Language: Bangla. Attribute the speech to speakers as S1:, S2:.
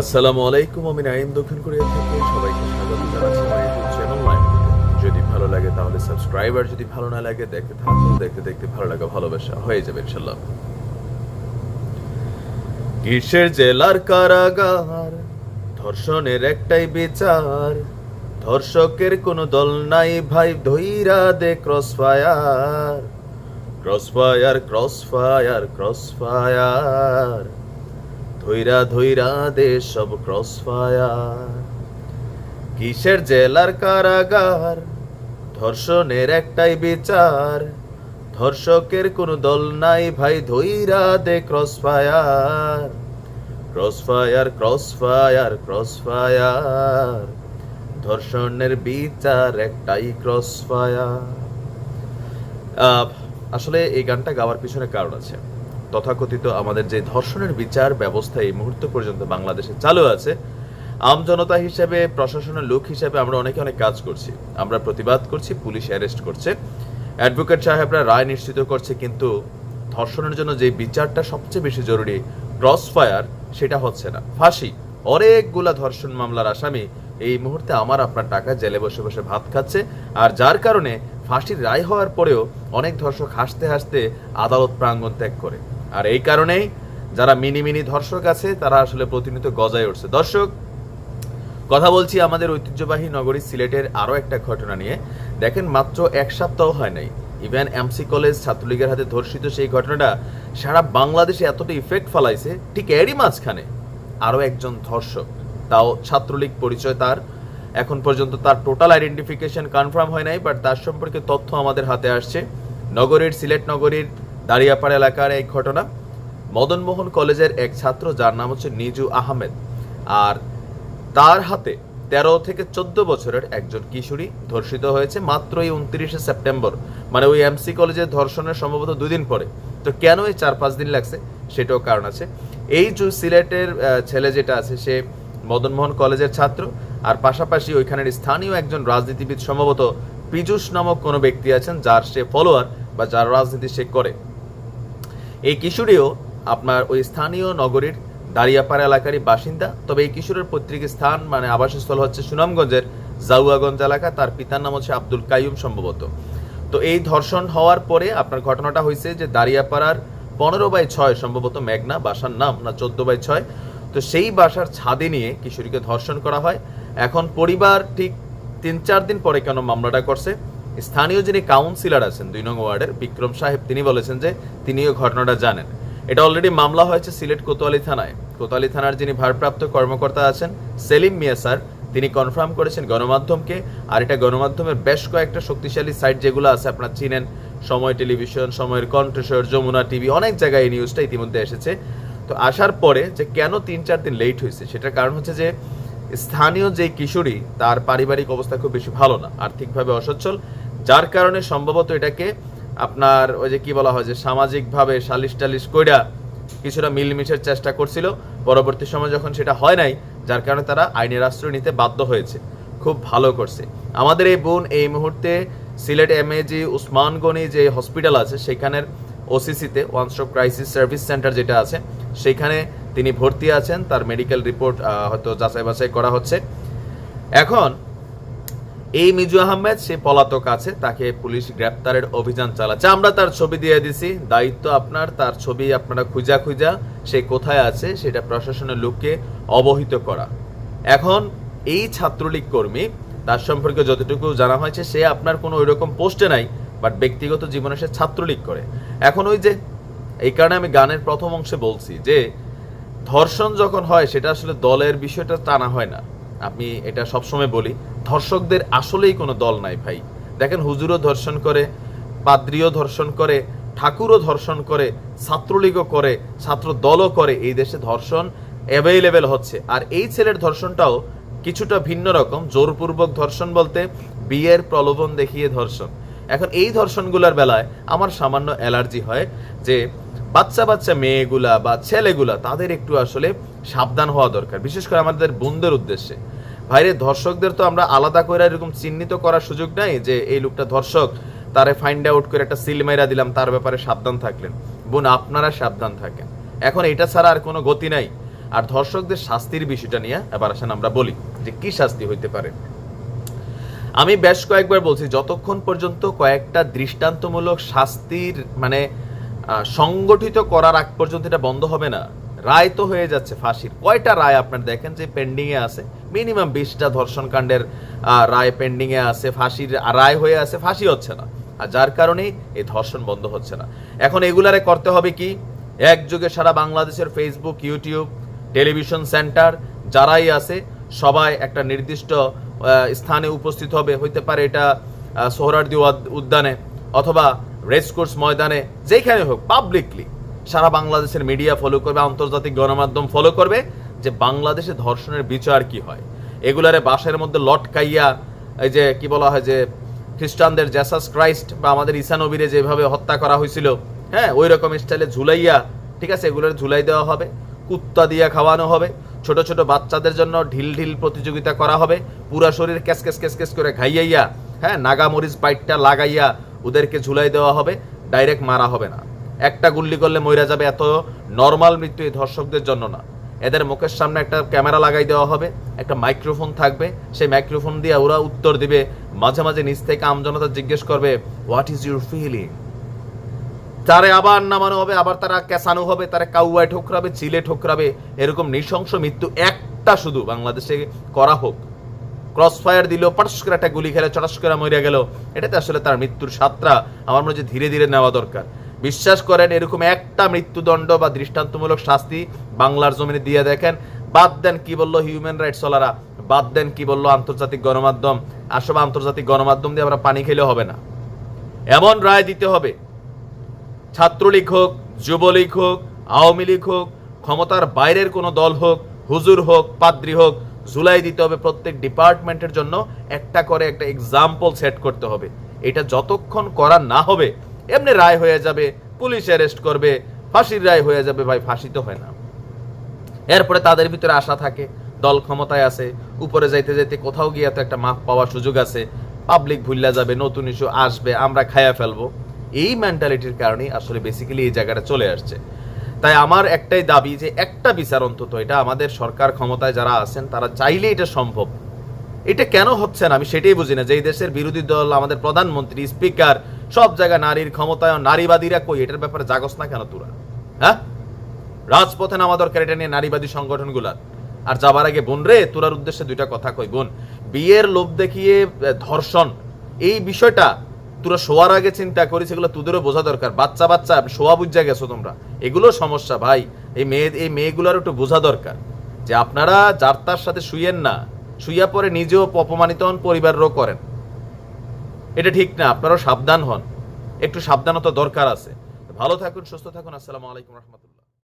S1: আসসালামু আলাইকুম, আমি নাইম দক্ষিণ কোরিয়া থেকে সবাইকে স্বাগত জানাচ্ছি ইউটিউব চ্যানেল লাইভ যদি ভালো লাগে তাহলে সাবস্ক্রাইব আর যদি ভালো না লাগে দেখতে থাকুন, দেখতে দেখতে ভালো লাগা ভালোবাসা হয়ে যাবে ইনশাল্লাহ কিসের জেলার কারাগার? ধর্ষণের একটাই বিচার। ধর্ষকের কোনো দল নাই ভাই ধৈরা দে cross fire cross fire cross fire cross fire ধৈরা ধৈরা দে সব ক্রস ফায়ার কিসের জেলার কারাগার? ধর্ষণের একটাই বিচার। ধর্ষকের কোনো দল নাই ভাই, ধৈরা দে cross fire cross fire cross fire cross fire ধর্ষণের বিচার একটাই ক্রস ফায়ার আসলে এই গানটা গাওয়ার পিছনে কারণ আছে। তথাকথিত আমাদের যে ধর্ষণের বিচার ব্যবস্থা এই মুহূর্ত পর্যন্ত বাংলাদেশে চালু আছে, আম জনতা হিসেবে, প্রশাসনের লোক হিসেবে আমরা অনেকে অনেক কাজ করছি। আমরা প্রতিবাদ করছি, পুলিশ অ্যারেস্ট করছে। অ্যাডভোকেট সাহেবরা রায় নিশ্চিত করছে কিন্তু ধর্ষণের জন্য যে বিচারটা সবচেয়ে বেশি জরুরি ক্রস ফায়ার সেটা হচ্ছে না। ফাঁসি, অনেকগুলা ধর্ষণ মামলার আসামি এই মুহূর্তে আমার আপনার টাকা জেলে বসে বসে ভাত খাচ্ছে। আর যার কারণে ফাঁসির রায় হওয়ার পরেও অনেক ধর্ষক হাসতে হাসতে আদালত প্রাঙ্গণ ত্যাগ করে। আর এই কারণেই যারা মিনি মিনি ধর্ষক আছে, তারা আসলে প্রতিনিয়ত গজায় উঠছে। দর্শক, কথা বলছি আমাদের ঐতিহ্যবাহী নগরী সিলেটের আরও একটা ঘটনা নিয়ে। দেখেন, মাত্র এক সপ্তাহ হয় নাই। ইভেন এমসি কলেজ ছাত্রলীগের হাতে ধর্ষিত সেই ঘটনাটা সারা বাংলাদেশে এতটা ইফেক্ট ফলাইছে, ঠিক এরই মাঝখানে আরও একজন ধর্ষক, তাও ছাত্রলীগ পরিচয় তার। এখন পর্যন্ত তার টোটাল আইডেন্টিফিকেশন কনফার্ম হয় নাই বাট তার সম্পর্কে তথ্য আমাদের হাতে আসছে। নগরীর, সিলেট নগরীর দাঁড়িয়াপাড়া এলাকার এই ঘটনা। মদনমোহন কলেজের এক ছাত্র যার নাম হচ্ছে নিজু আহমেদ আর তার হাতে তেরো থেকে চোদ্দ বছরের একজন কিশোরী ধর্ষিত হয়েছে মাত্র এই উনত্রিশে সেপ্টেম্বর। মানে ওই এমসি কলেজের ধর্ষণের সম্ভবত দুদিন পরে। তো কেন এই চার পাঁচ দিন লাগছে সেটাও কারণ আছে। এই যে সিলেটের ছেলে যেটা আছে সে মদনমোহন কলেজের ছাত্র আর পাশাপাশি ওইখানের স্থানীয় একজন রাজনীতিবিদ সম্ভবত পীযুষ নামক কোনো ব্যক্তি আছেন যার সে ফলোয়ার বা যার রাজনীতি সে করে। এই কিশোরীও আপনার ওই স্থানীয় নগরীর দাঁড়িয়াপাড়া এলাকারই বাসিন্দা। তবে এই কিশোরের পৈতৃক স্থান মানে আবাসস্থল হচ্ছে সুনামগঞ্জের জাউয়াগঞ্জ এলাকা। তার পিতার নাম হচ্ছে আব্দুল কাইয়ুম সম্ভবত। তো এই ধর্ষণ হওয়ার পরে আপনার ঘটনাটা হয়েছে যে দাঁড়িয়াপাড়ার পনেরো বাই ছয় সম্ভবত মেঘনা বাসার নাম, না চোদ্দ বাই ছয়। তো সেই বাসার ছাদে নিয়ে কিশোরীকে ধর্ষণ করা হয়। এখন পরিবার ঠিক তিন চার দিন পরে কেন মামলাটা করছে? স্থানীয় যিনি কাউন্সিলর আছেন, দুই নং ওয়ার্ডের, বিক্রম সাহেব, তিনি বলেছেন যে তিনিও ঘটনাটা জানেন। এটা অলরেডি মামলা হয়েছে সিলেট কোতোয়ালি থানায়। কোতোয়ালি থানার যিনি ভারপ্রাপ্ত কর্মকর্তা আছেন, সেলিম মিয়া স্যার, তিনি কনফার্ম করেছেন গণমাধ্যমকে, আর এটা গণমাধ্যমের বেশ কয়েকটা শক্তিশালী সাইট যেগুলো আছে, আপনারা চিনেন, সময় টেলিভিশন, সময়ের কণ্ঠস্বর, যমুনা টিভি, অনেক জায়গায় এই নিউজটা ইতিমধ্যে এসেছে। তো আসার পরে যে কেন তিন চার দিন লেট হয়েছে, সেটার কারণ হচ্ছে যে স্থানীয় যে কিশোরী, তার পারিবারিক অবস্থা খুব বেশি ভালো না, আর্থিকভাবে অসচ্ছল, যার কারণে সম্ভবত এটাকে আপনার ওই যে কি বলা হয় যে সামাজিকভাবে সালিশ টালিশ কইরা কিছুটা মিলমিশের চেষ্টা করছিল। পরবর্তী সময় যখন সেটা হয় নাই, যার কারণে তারা আইনের আশ্রয় নিতে বাধ্য হয়েছে। খুব ভালো করছে। আমাদের এই বোন এই মুহূর্তে Sylhet M A G Gani যে হসপিটাল আছে, সেখানের ওসিসিতে one stop crisis service centre যেটা আছে, সেখানে তিনি ভর্তি আছেন, তার মেডিকেল রিপোর্ট হয়তো যাচাই বাছাই করা হচ্ছে। এখন, এই মিজু আহমেদ, সে পলাতক আছে, তাকে পুলিশ গ্রেপ্তারের অভিযান চালাচ্ছে। আমরা তার ছবি দিয়ে দিছি, দায়িত্ব আপনার, তার ছবি আপনারা খুঁজা খুঁজা, সে কোথায় আছে, সেটা প্রশাসনের লোককে অবহিত করা। এখন, এই ছাত্রলীগ কর্মী, তার সম্পর্কে যতটুকু জানা হয়েছে, সে আপনার কোনো ওইরকম পোস্টে নাই বাট ব্যক্তিগত জীবনে সে ছাত্রলীগ করে। এখন ওই যে, এই কারণে আমি গানের প্রথম অংশে বলছি যে ধর্ষণ যখন হয়, সেটা আসলে দলের বিষয়টা টানা হয় না। আমি এটা সবসময় বলি, ধর্ষকদের আসলেই কোনো দল নাই ভাই। দেখেন হুজুরও ধর্ষণ করে, পাদ্রিও ধর্ষণ করে, ঠাকুরও ধর্ষণ করে, ছাত্রলীগও করে, ছাত্র দলও করে, এই দেশে ধর্ষণ অ্যাভেলেবেল হচ্ছে। আর এই ছেলের ধর্ষণটাও কিছুটা ভিন্ন রকম, জোরপূর্বক ধর্ষণ বলতে বিয়ের প্রলোভন দেখিয়ে ধর্ষণ। এখন এই ধর্ষণগুলোর বেলায় আমার সামান্য অ্যালার্জি হয় যে বাচ্চা বাচ্চা মেয়েগুলা বা ছেলেগুলা তাদের একটু আসলে সাবধান হওয়া দরকার, বিশেষ করে আমাদের বোনদের উদ্দেশ্যে। ভাইরে, ধর্ষকদের তো আমরা আলাদা করে এরকম চিহ্নিত করার সুযোগ নাই যে এই লোকটা ধর্ষক, তারে ফাইন্ড আউট করে একটা সিল মেরা দিলাম, তার ব্যাপারে সাবধান থাকলেন। বোন, আপনারা সাবধান থাকেন। এখন এটা ছাড়া আর কোনো গতি নাই। আর ধর্ষকদের শাস্তির বিষয়টা নিয়ে এবার আসেন আমরা বলি যে কি শাস্তি হইতে পারে। আমি বেশ কয়েকবার বলছি, যতক্ষণ পর্যন্ত কয়েকটা দৃষ্টান্তমূলক শাস্তির মানে সংগঠিত করার আগ পর্যন্ত এটা বন্ধ হবে না। রায় তো হয়ে যাচ্ছে ফাঁসির। কয়টা রায় আপনার দেখেন যে পেন্ডিং এ আছে? মিনিমাম বিশটা ধর্ষণ কাণ্ডের রায় পেন্ডিং এ আছে, ফাঁসির রায় হয়ে আছে, ফাঁসি হচ্ছে না। আর যার কারণেই এই ধর্ষণ বন্ধ হচ্ছে না। এখন এগুলারে করতে হবে কি? একযোগে সারা বাংলাদেশের ফেসবুক ইউটিউব টেলিভিশন সেন্টার যারাই আছে, সবাই একটা নির্দিষ্ট স্থানে উপস্থিত হবে। হইতে পারে এটা উদ- উদ্যানে অথবা রেসকোর্স ময়দানে যেখানে হোক পাবলিকলি সারা বাংলাদেশের মিডিয়া ফলো করবে, আন্তর্জাতিক গণমাধ্যম ফলো করবে যে বাংলাদেশে ধর্ষণের বিচার কি হয়। এগুলারে বাসের মধ্যে লটকাইয়া, এই যে কি বলা হয় যে, খ্রিস্টানদের জ্যাসাস ক্রাইস্ট বা আমাদের ঈসা নবীরে যেভাবে হত্যা করা হয়েছিল হ্যাঁ ওই রকম স্টাইলে ঝুলাইয়া, ঠিক আছে, এগুলোর ঝুলাই দেওয়া হবে, কুত্তা দিয়ে খাওয়ানো হবে, ছোট ছোট বাচ্চাদের জন্য ঢিল ঢিল প্রতিযোগিতা করা হবে, পুরা শরীর ক্যাস ক্যাস ক্যাস ক্যাস করে ঘাইয়াইয়া হ্যাঁ নাগামরিচ বাইটটা লাগাইয়া ওদেরকে ঝুলাই দেওয়া হবে ডাইরেক্ট মারা হবে না। একটা গুল্লি করলে মইরা যাবে এত নর্মাল মৃত্যু এই ধর্ষকদের জন্য না। এদের মুখের সামনে একটা ক্যামেরা লাগাই দেওয়া হবে, একটা মাইক্রোফোন থাকবে, সেই মাইক্রোফোন দিয়ে ওরা উত্তর দিবে, মাঝে মাঝে নিচ থেকে আমজনতা জিজ্ঞেস করবে হোয়াট ইজ ইউর ফিলিং তারে আবার নামানো হবে, আবার তারা ক্যাসানো হবে, তারা কাউয়ায় ঠোকরাবে, চিলে ঠোকরাবে, এরকম নৃশংস মৃত্যু একটা শুধু বাংলাদেশে করা হোক। ক্রস ফায়ার দিল পাটস করে একটা গুলি খেলে চটাস করে মরিয়া গেল। এটাতে আসলে তার মৃত্যুর সাতটা আমার মনে হচ্ছে ধীরে ধীরে নেওয়া দরকার। বিশ্বাস করেন, এরকম একটা মৃত্যুদণ্ড বা দৃষ্টান্তমূলক শাস্তি বাংলার জমিনে দিয়ে দেখেন। বাদ দেন কি বলল হিউম্যান রাইটস ওলারা বাদ দেন কি বলল আন্তর্জাতিক গণমাধ্যম। আসলে আন্তর্জাতিক গণমাধ্যম দিয়ে আমরা পানি খেলে হবে না। এমন রায় দিতে হবে। ছাত্রলীগ হোক, যুবলীগ হোক, আওয়ামী লীগ হোক, ক্ষমতার বাইরের কোনো দল হোক, হুজুর হোক, পাদ্রি হোক জুলাই দিতে হবে প্রত্যেক ডিপার্টমেন্টের জন্য একটা করে একটা এক্সাম্পল সেট করতে হবে। এটা যতক্ষণ করা না হবে, এমনি রায় হয়ে যাবে, পুলিশ অ্যারেস্ট করবে, ফাঁসির রায় হয়ে যাবে, ভাই ফাঁসি তো হয় না। এরপরে তাদের ভিতরে আশা থাকে, দল ক্ষমতায় আছে, উপরে যাইতে যাইতে কোথাও গিয়ে তো একটা মাপ পাওয়ার সুযোগ আছে পাবলিক ভুললা যাবে, নতুন ইস্যু আসবে, আমরা খায়া ফেলব। এই মেন্টালিটির কারণেই আসলে বেসিক্যালি এই জায়গাটা চলে আসছে। তাই আমার একটাই দাবি যে একটা বিচার অন্তত, এটা আমাদের সরকার ক্ষমতায় যারা আছেন, তারা চাইলে এটা সম্ভব। এটা কেন হচ্ছে না? আমি সেটাই বুঝি না যে এই দেশের বিরোধী দল, আমাদের প্রধানমন্ত্রী, স্পিকার, সব জায়গায় নারীর ক্ষমতায়ন, নারীবাদীরা কই? এটার ব্যাপারে জাগস না কেন তোরা? হ্যাঁ? রাজপথে নামা দরকার এটা নিয়ে নারীবাদী সংগঠনগুলার আর যাবার আগে বোন রে, তোরার উদ্দেশ্যে দুইটা কথা কই বোন। বিয়ের লোভ দেখিয়ে ধর্ষণ, এই বিষয়টা তোরা শোয়ার আগে চিন্তা করিস, এগুলো তোদেরও বোঝা দরকার। বাচ্চা বাচ্চা, শোয়া বুঝা গেছো তোমরা। এগুলো সমস্যা ভাই। এই মেয়ে এই মেয়েগুলোর একটু বোঝা দরকার। যে আপনারা যার তার সাথে শুইয়েন না, শুইয়া পরে নিজেও অপমানিত হন পরিবারেরও করেন। এটা ঠিক না, আপনারাও সাবধান হন। একটু সাবধানতা দরকার আছে। ভালো থাকুন, সুস্থ থাকুন, আসসালামু আলাইকুম রহমতুল্লাহ।